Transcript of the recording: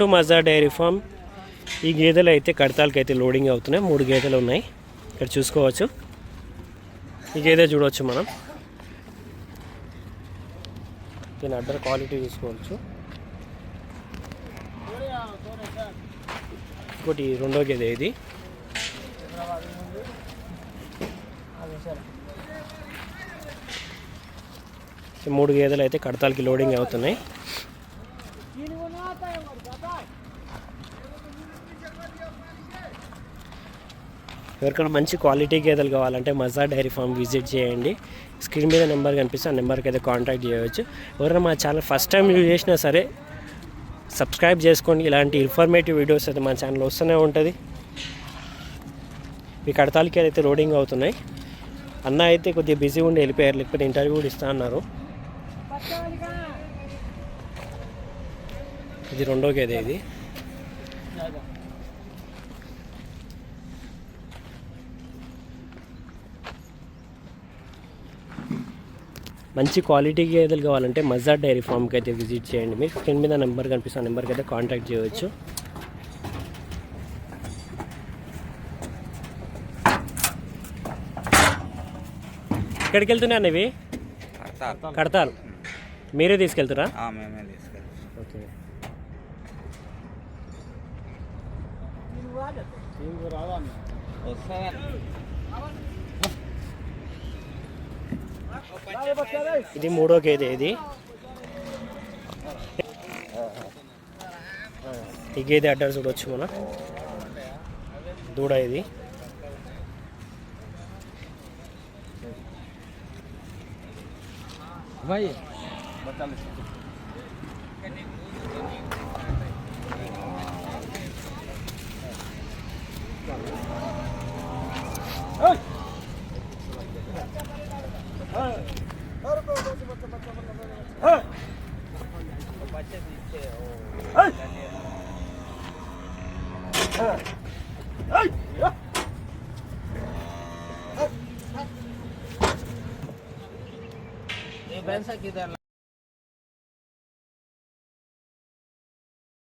To మజా dairy form. ఈ గేదెలు అయితే కడతాలకి అయితే లోడింగ్ అవుతున్నాయి. మూడు గేదెలు ఉన్నాయి. ఇక్కడ చూసుకోవచ్చు. ఈ గేదె చూడవచ్చు మనం. దీని అడ్డర్ క్వాలిటీ చూసుకోవచ్చు. ఇంకోటి రెండో గేదె ఇది. మూడు గేదెలు అయితే కడతాలకి లోడింగ్ అవుతున్నాయి. ఎవరికైనా మంచి క్వాలిటీ గేదెలు కావాలంటే మజా డైరీ ఫామ్ విజిట్ చేయండి. స్క్రీన్ మీద నెంబర్ కనిపిస్తే ఆ నెంబర్కి అయితే కాంటాక్ట్ చేయవచ్చు. ఎవరైనా మా ఛానల్ ఫస్ట్ టైం యూజ్ చేసినా సరే సబ్స్క్రైబ్ చేసుకోండి. ఇలాంటి ఇన్ఫర్మేటివ్ వీడియోస్ అయితే మా ఛానల్ వస్తూనే ఉంటుంది. ఈ కడతాలకి అయితే లోడింగ్ అవుతున్నాయి అన్న అయితే కొద్దిగా బిజీ ఉండి వెళ్ళిపోయారు లేకపోతే ఇంటర్వ్యూ కూడా ఇస్తా అన్నారు. ఇది రెండో గేదె ఇది. మంచి క్వాలిటీ గేదెలు కావాలంటే మజా డైరీ ఫామ్కి అయితే విజిట్ చేయండి మీరు. స్క్రీన్ మీద నెంబర్ కనిపిస్తున్న నెంబర్కి అయితే కాంటాక్ట్ చేయవచ్చు ఎక్కడికి వెళ్తున్నాయి ఇవి? కడతారు మీరే తీసుకెళ్తారా? ఆ, మేమే తీసుకెళ్తాం. ఓకే. ఇది మూడో గేదె ఇది. ఈ గేదె అడ్రస్ చూడవచ్చు మన. దూడ ఇది. Defensa quitarla.